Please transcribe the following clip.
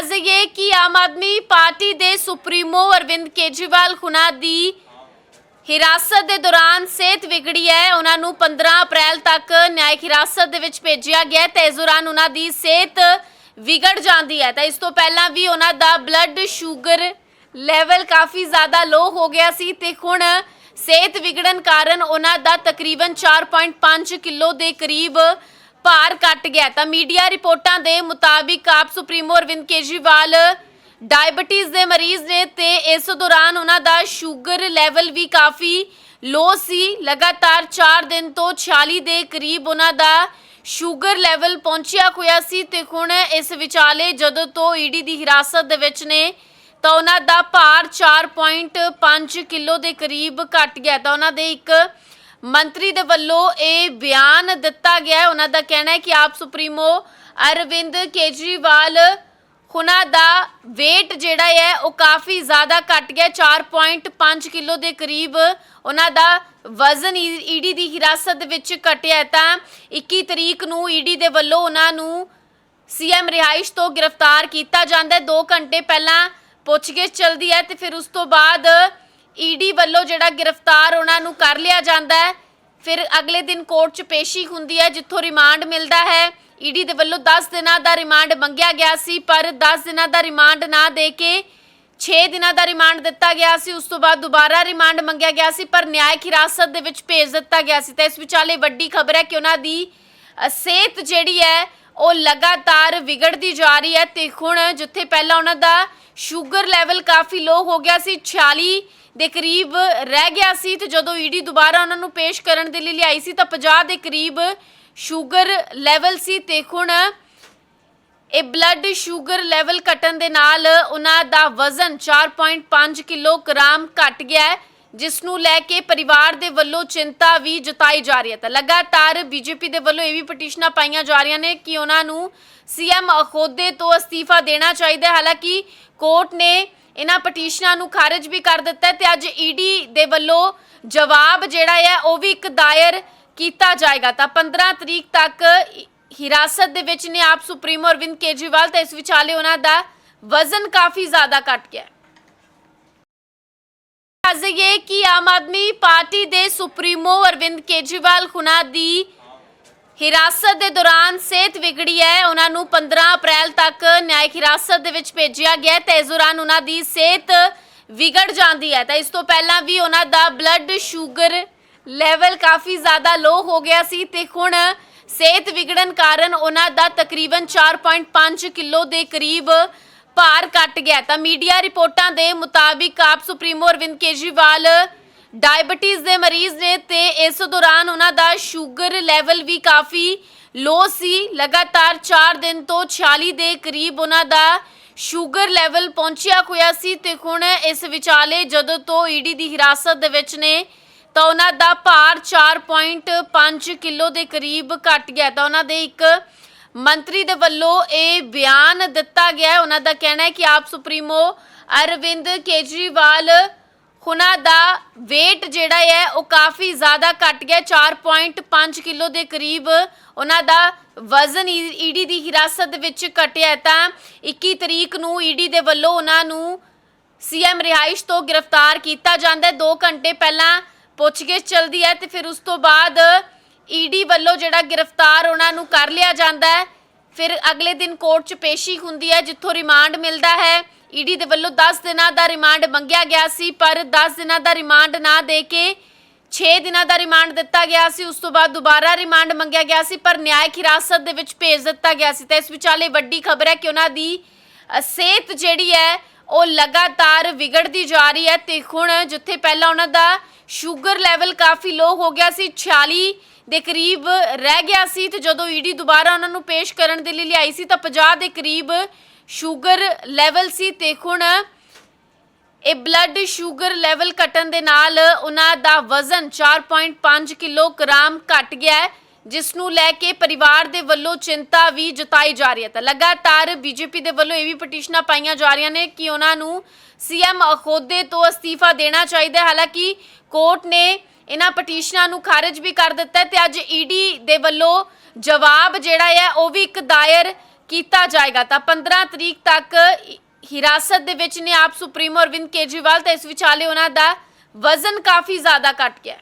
ਦੱਸ ਦਈਏ ਕਿ ਆਮ ਆਦਮੀ ਪਾਰਟੀ ਦੇ ਸੁਪਰੀਮੋ ਅਰਵਿੰਦ ਕੇਜਰੀਵਾਲ ਹੁਣਾਂ ਦੀ ਹਿਰਾਸਤ ਦੇ ਦੌਰਾਨ ਸਿਹਤ ਵਿਗੜੀ ਹੈ। ਉਹਨਾਂ ਨੂੰ 15 ਅਪ੍ਰੈਲ ਤੱਕ ਨਿਆਇਕ ਹਿਰਾਸਤ ਦੇ ਵਿੱਚ ਭੇਜਿਆ ਗਿਆ ਤੇ ਇਸ ਦੌਰਾਨ ਉਹਨਾਂ ਦੀ ਸਿਹਤ ਵਿਗੜ ਜਾਂਦੀ ਹੈ। ਤਾਂ ਇਸ ਤੋਂ ਪਹਿਲਾਂ ਵੀ ਉਹਨਾਂ ਦਾ ਬਲੱਡ ਸ਼ੂਗਰ ਲੈਵਲ ਕਾਫੀ ਜ਼ਿਆਦਾ ਲੋ ਹੋ ਗਿਆ ਸੀ ਤੇ ਹੁਣ ਸਿਹਤ ਵਿਗੜਨ ਕਾਰਨ ਉਹਨਾਂ ਦਾ ਤਕਰੀਬਨ 4.5 ਕਿਲੋ ਦੇ ਕਰੀਬ ਭਾਰ ਘਟ ਗਿਆ ਤਾਂ ਮੀਡੀਆ ਰਿਪੋਰਟਾਂ ਦੇ ਮੁਤਾਬਿਕ ਆਪ ਸੁਪਰੀਮੋ ਅਰਵਿੰਦ ਕੇਜਰੀਵਾਲ ਡਾਇਬਟੀਜ਼ ਦੇ ਮਰੀਜ਼ ਨੇ ਤੇ ਇਸ ਦੌਰਾਨ ਉਹਨਾਂ ਦਾ ਸ਼ੂਗਰ ਲੈਵਲ ਵੀ ਕਾਫੀ ਲੋ ਸੀ। ਲਗਾਤਾਰ 4 ਦਿਨ ਤੋਂ 46 ਦੇ ਕਰੀਬ ਉਹਨਾਂ ਦਾ ਸ਼ੂਗਰ ਲੈਵਲ ਪਹੁੰਚਿਆ ਹੋਇਆ ਸੀ ਤੇ ਹੁਣ ਇਸ ਵਿਚਾਲੇ ਜਦੋਂ ਤੋਂ ਈਡੀ ਦੀ ਹਿਰਾਸਤ ਦੇ ਵਿੱਚ ਨੇ, ਤਾਂ ਉਹਨਾਂ ਦਾ ਭਾਰ 4.5 ਕਿਲੋ ਦੇ ਕਰੀਬ ਘਟ ਗਿਆ ਤਾਂ ਉਹਨਾਂ ਦੇ ਇੱਕ ਮੰਤਰੀ ਦੇ ਵੱਲੋਂ ਇਹ ਬਿਆਨ ਦਿੱਤਾ ਗਿਆ ਹੈ। ਉਹਨਾਂ ਦਾ ਕਹਿਣਾ ਹੈ ਕਿ ਆਪ ਸੁਪਰੀਮੋ ਅਰਵਿੰਦ ਕੇਜਰੀਵਾਲ ਉਹਨਾਂ ਦਾ weight ਜਿਹੜਾ ਹੈ ਉਹ ਕਾਫੀ ਜ਼ਿਆਦਾ ਘਟ ਗਿਆ। 4.5 ਕਿਲੋ ਦੇ ਕਰੀਬ ਉਹਨਾਂ ਦਾ ਵਜ਼ਨ ਈਡੀ ਦੀ ਹਿਰਾਸਤ ਦੇ ਵਿੱਚ ਘਟਿਆ ਤਾਂ 21 ਤਰੀਕ ਨੂੰ ਈਡੀ ਦੇ ਵੱਲੋਂ ਉਹਨਾਂ ਨੂੰ ਸੀਐਮ ਰਿਹਾਇਸ਼ ਤੋਂ ਗ੍ਰਿਫਤਾਰ ਕੀਤਾ ਜਾਂਦਾ ਹੈ। 2 ਘੰਟੇ ਪਹਿਲਾਂ ਪੁੱਛਗਿੱਛ ਚਲਦੀ ਹੈ ਤੇ ਫਿਰ ਉਸ ਤੋਂ ਬਾਅਦ ਈਡੀ ਵੱਲੋਂ ਜਿਹੜਾ ਗ੍ਰਿਫਤਾਰ ਉਹਨਾਂ ਨੂੰ ਕਰ ਲਿਆ ਜਾਂਦਾ ਹੈ। ਫਿਰ ਅਗਲੇ ਦਿਨ ਕੋਰਟ 'ਚ ਪੇਸ਼ੀ ਹੁੰਦੀ ਹੈ, ਜਿੱਥੋਂ ਰਿਮਾਂਡ ਮਿਲਦਾ ਹੈ। ਈਡੀ ਦੇ ਵੱਲੋਂ 10 ਦਿਨਾਂ ਦਾ ਰਿਮਾਂਡ ਮੰਗਿਆ ਗਿਆ ਸੀ, ਪਰ 10 ਦਿਨਾਂ ਦਾ ਰਿਮਾਂਡ ਨਾ ਦੇ ਕੇ 6 ਦਿਨਾਂ ਦਾ ਰਿਮਾਂਡ ਦਿੱਤਾ ਗਿਆ ਸੀ। ਉਸ ਤੋਂ ਬਾਅਦ ਦੁਬਾਰਾ ਰਿਮਾਂਡ ਮੰਗਿਆ ਗਿਆ ਸੀ, ਪਰ ਨਿਆਇਕ ਹਿਰਾਸਤ ਦੇ ਵਿੱਚ ਭੇਜ ਦਿੱਤਾ ਗਿਆ ਸੀ। ਤਾਂ ਇਸ ਵਿਚਾਲੇ ਵੱਡੀ ਖਬਰ ਹੈ ਕਿ ਉਹਨਾਂ ਦੀ ਸਿਹਤ ਜਿਹੜੀ ਹੈ ਉਹ ਲਗਾਤਾਰ ਵਿਗੜਦੀ ਜਾ ਰਹੀ ਹੈ ਤੇ ਹੁਣ ਜਿੱਥੇ ਪਹਿਲਾਂ ਉਹਨਾਂ ਦਾ ਸ਼ੂਗਰ ਲੈਵਲ ਕਾਫੀ ਲੋ ਹੋ ਗਿਆ ਸੀ 46 ਦੇ ਕਰੀਬ ਰਹਿ ਗਿਆ ਸੀ ਤੇ ਜਦੋਂ ਈਡੀ ਦੁਬਾਰਾ ਉਹਨਾਂ ਨੂੰ ਪੇਸ਼ ਕਰਨ ਦੇ ਲਈ ਲਿਆਈ ਸੀ ਤਾਂ 50 ਦੇ ਕਰੀਬ ਸ਼ੂਗਰ ਲੈਵਲ ਸੀ ਤੇ ਹੁਣ ਇਹ ਬਲੱਡ ਸ਼ੂਗਰ ਲੈਵਲ ਘਟਣ ਦੇ ਨਾਲ ਉਹਨਾਂ ਦਾ ਵਜ਼ਨ 4.5 ਕਿਲੋਗ੍ਰਾਮ ਘਟ ਗਿਆ ਹੈ। ਜਿਸ ਨੂੰ ਲੈ ਕੇ ਪਰਿਵਾਰ ਦੇ ਵੱਲੋਂ ਚਿੰਤਾ ਵੀ ਜਤਾਈ ਜਾ ਰਹੀ ਹੈ। ਤਾਂ ਲਗਾਤਾਰ ਬੀਜੇਪੀ ਦੇ ਵੱਲੋਂ ਇਹ ਵੀ ਪਟੀਸ਼ਨਾਂ ਪਾਈਆਂ ਜਾ ਰਹੀਆਂ ਨੇ ਕਿ ਉਹਨਾਂ ਨੂੰ ਸੀਐਮ ਅਹੁਦੇ ਤੋਂ ਅਸਤੀਫਾ ਦੇਣਾ ਚਾਹੀਦਾ ਹੈ। ਹਾਲਾਂਕਿ ਕੋਰਟ ਨੇ ਇਹਨਾਂ ਪਟੀਸ਼ਨਾਂ ਨੂੰ ਖਾਰਜ ਵੀ ਕਰ ਦਿੱਤਾ ਹੈ ਤੇ ਅੱਜ ਈਡੀ ਦੇ ਵੱਲੋਂ ਜਵਾਬ ਜਿਹੜਾ ਹੈ ਉਹ ਵੀ ਇੱਕ ਦਾਇਰ ਕੀਤਾ ਜਾਏਗਾ। ਤਾਂ 15 ਤਰੀਕ ਤੱਕ ਹਿਰਾਸਤ ਦੇ ਵਿੱਚ ਨੇ ਆਪ ਸੁਪਰੀਮੋ ਅਰਵਿੰਦ ਕੇਜਰੀਵਾਲ, ਤੇ ਇਸ ਵਿਚਾਲੇ ਉਹਨਾਂ ਦਾ ਵਜ਼ਨ ਕਾਫੀ ਜ਼ਿਆਦਾ ਘਟ ਗਿਆ ਹੈ। ਦੱਸ ਦਈਏ ਕਿ ਆਮ ਆਦਮੀ ਪਾਰਟੀ ਦੇ ਸੁਪਰੀਮੋ ਅਰਵਿੰਦ ਕੇਜਰੀਵਾਲ ਹੁਣਾਂ ਦੀ ਹਿਰਾਸਤ ਦੇ ਦੌਰਾਨ ਸਿਹਤ ਵਿਗੜੀ ਹੈ। ਉਹਨਾਂ ਨੂੰ 15 ਅਪ੍ਰੈਲ ਤੱਕ ਨਿਆਇਕ ਹਿਰਾਸਤ ਦੇ ਵਿੱਚ ਭੇਜਿਆ ਗਿਆ ਤੇ ਇਸ ਦੌਰਾਨ ਉਹਨਾਂ ਦੀ ਸਿਹਤ ਵਿਗੜ ਜਾਂਦੀ ਹੈ। ਤਾਂ ਇਸ ਤੋਂ ਪਹਿਲਾਂ ਵੀ ਉਹਨਾਂ ਦਾ ਬਲੱਡ ਸ਼ੂਗਰ ਲੈਵਲ ਕਾਫੀ ਜ਼ਿਆਦਾ ਲੋ ਹੋ ਗਿਆ ਸੀ ਤੇ ਹੁਣ ਸਿਹਤ ਵਿਗੜਨ ਕਾਰਨ ਉਹਨਾਂ ਦਾ ਤਕਰੀਬਨ 4.5 ਕਿਲੋ ਦੇ ਕਰੀਬ ਭਾਰ ਘਟ ਗਿਆ ਤਾਂ ਮੀਡੀਆ ਰਿਪੋਰਟਾਂ ਦੇ ਮੁਤਾਬਿਕ ਆਪ ਸੁਪਰੀਮੋ ਅਰਵਿੰਦ ਕੇਜਰੀਵਾਲ ਡਾਇਬਟੀਜ਼ ਦੇ ਮਰੀਜ਼ ਨੇ ਤੇ ਇਸ ਦੌਰਾਨ ਉਹਨਾਂ ਦਾ ਸ਼ੂਗਰ ਲੈਵਲ ਵੀ ਕਾਫੀ ਲੋ ਸੀ। ਲਗਾਤਾਰ 4 ਦਿਨ ਤੋਂ 46 ਦੇ ਕਰੀਬ ਉਹਨਾਂ ਦਾ ਸ਼ੂਗਰ ਲੈਵਲ ਪਹੁੰਚਿਆ ਹੋਇਆ ਸੀ ਤੇ ਹੁਣ ਇਸ ਵਿਚਾਲੇ ਜਦੋਂ ਤੋਂ ਈਡੀ ਦੀ ਹਿਰਾਸਤ ਦੇ ਵਿੱਚ ਨੇ, ਤਾਂ ਉਹਨਾਂ ਦਾ ਭਾਰ 4.5 ਕਿਲੋ ਦੇ ਕਰੀਬ ਘਟ ਗਿਆ ਤਾਂ ਉਹਨਾਂ ਦੇ ਇੱਕ ਮੰਤਰੀ ਦੇ ਵੱਲੋਂ ਇਹ ਬਿਆਨ ਦਿੱਤਾ ਗਿਆ ਹੈ। ਉਹਨਾਂ ਦਾ ਕਹਿਣਾ ਹੈ ਕਿ ਆਪ ਸੁਪਰੀਮੋ ਅਰਵਿੰਦ ਕੇਜਰੀਵਾਲ, ਉਹਨਾਂ ਦਾ weight ਜਿਹੜਾ ਹੈ ਉਹ ਕਾਫੀ ਜ਼ਿਆਦਾ ਘਟ ਗਿਆ 4.5 ਕਿਲੋ ਦੇ ਕਰੀਬ ਉਹਨਾਂ ਦਾ ਵਜ਼ਨ ਈਡੀ ਦੀ ਹਿਰਾਸਤ ਵਿੱਚ ਘਟਿਆ ਤਾਂ 21 ਤਰੀਕ ਨੂੰ ਈਡੀ ਦੇ ਵੱਲੋਂ ਉਹਨਾਂ ਨੂੰ ਸੀਐਮ ਰਿਹਾਇਸ਼ ਤੋਂ ਗ੍ਰਿਫਤਾਰ ਕੀਤਾ ਜਾਂਦਾ ਹੈ। 2 ਘੰਟੇ ਪਹਿਲਾਂ ਪੁੱਛਗਿੱਛ ਚਲਦੀ ਹੈ ਤੇ ਫਿਰ ਉਸ ਤੋਂ ਬਾਅਦ ਈਡੀ ਵੱਲੋਂ ਜਿਹੜਾ ਗ੍ਰਿਫਤਾਰ ਉਹਨਾਂ ਨੂੰ ਕਰ ਲਿਆ ਜਾਂਦਾ ਹੈ। ਫਿਰ ਅਗਲੇ ਦਿਨ ਕੋਰਟ 'ਚ ਪੇਸ਼ੀ ਹੁੰਦੀ ਹੈ, ਜਿੱਥੋਂ ਰਿਮਾਂਡ ਮਿਲਦਾ ਹੈ। ਈਡੀ ਦੇ ਵੱਲੋਂ 10 ਦਿਨਾਂ ਦਾ ਰਿਮਾਂਡ ਮੰਗਿਆ ਗਿਆ ਸੀ, ਪਰ 10 ਦਿਨਾਂ ਦਾ ਰਿਮਾਂਡ ਨਾ ਦੇ ਕੇ 6 ਦਿਨਾਂ ਦਾ ਰਿਮਾਂਡ ਦਿੱਤਾ ਗਿਆ ਸੀ। ਉਸ ਤੋਂ ਬਾਅਦ ਦੁਬਾਰਾ ਰਿਮਾਂਡ ਮੰਗਿਆ ਗਿਆ ਸੀ, ਪਰ ਨਿਆਇਕ ਹਿਰਾਸਤ ਦੇ ਵਿੱਚ ਭੇਜ ਦਿੱਤਾ ਗਿਆ ਸੀ। ਤਾਂ ਇਸ ਵਿਚਾਲੇ ਵੱਡੀ ਖਬਰ ਹੈ ਕਿ ਉਹਨਾਂ ਦੀ ਸਿਹਤ ਜਿਹੜੀ ਹੈ, ਉਹ ਲਗਾਤਾਰ ਵਿਗੜਦੀ ਜਾ ਰਹੀ ਹੈ ਤੇ ਹੁਣ ਜਿੱਥੇ ਪਹਿਲਾਂ ਉਹਨਾਂ ਦਾ ਸ਼ੂਗਰ ਲੈਵਲ ਕਾਫੀ ਲੋ ਹੋ ਗਿਆ ਸੀ 46 ਦੇ ਕਰੀਬ ਰਹਿ ਗਿਆ ਸੀ ਤੇ ਜਦੋਂ ਈਡੀ ਦੁਬਾਰਾ ਉਹਨਾਂ ਨੂੰ ਪੇਸ਼ ਕਰਨ ਦੇ ਲਈ ਲਿਆਈ ਸੀ ਤਾਂ 50 ਦੇ ਕਰੀਬ ਸ਼ੂਗਰ ਲੈਵਲ ਸੀ ਤੇ ਹੁਣ ਇਹ ਬਲੱਡ ਸ਼ੂਗਰ ਲੈਵਲ ਘਟਣ ਦੇ ਨਾਲ ਉਹਨਾਂ ਦਾ ਵਜ਼ਨ 4.5 ਕਿਲੋਗ੍ਰਾਮ ਘਟ ਗਿਆ ਹੈ, ਜਿਸ ਨੂੰ ਲੈ ਕੇ ਪਰਿਵਾਰ ਦੇ ਵੱਲੋਂ ਚਿੰਤਾ ਵੀ ਜਤਾਈ ਜਾ ਰਹੀ ਹੈ। ਤਾਂ ਲਗਾਤਾਰ ਬੀਜੇਪੀ ਦੇ ਵੱਲੋਂ ਇਹ ਵੀ ਪਟੀਸ਼ਨਾਂ ਪਾਈਆਂ ਜਾ ਰਹੀਆਂ ਨੇ ਕਿ ਉਹਨਾਂ ਨੂੰ ਸੀਐਮ ਅਹੁਦੇ ਤੋਂ ਅਸਤੀਫਾ ਦੇਣਾ ਚਾਹੀਦਾ ਹਾਲਾਂਕਿ ਕੋਰਟ ਨੇ ਇਹਨਾਂ ਪਟੀਸ਼ਨਾਂ ਨੂੰ ਖਾਰਜ ਵੀ ਕਰ ਦਿੱਤਾ ਹੈ ਤੇ ਅੱਜ ਈਡੀ ਦੇ ਵੱਲੋਂ ਜਵਾਬ ਜਿਹੜਾ ਹੈ ਉਹ ਵੀ ਇੱਕ ਦਾਇਰ ਕੀਤਾ ਜਾਏਗਾ। ਤਾਂ 15 ਤਰੀਕ ਤੱਕ ਹਿਰਾਸਤ ਦੇ ਵਿੱਚ ਨੇ ਆਪ ਸੁਪਰੀਮੋ ਅਰਵਿੰਦ ਕੇਜਰੀਵਾਲ, ਤੇ ਇਸ ਵਿਚਾਲੇ ਉਹਨਾਂ ਦਾ ਵਜ਼ਨ ਕਾਫੀ ਜ਼ਿਆਦਾ ਘਟ ਗਿਆ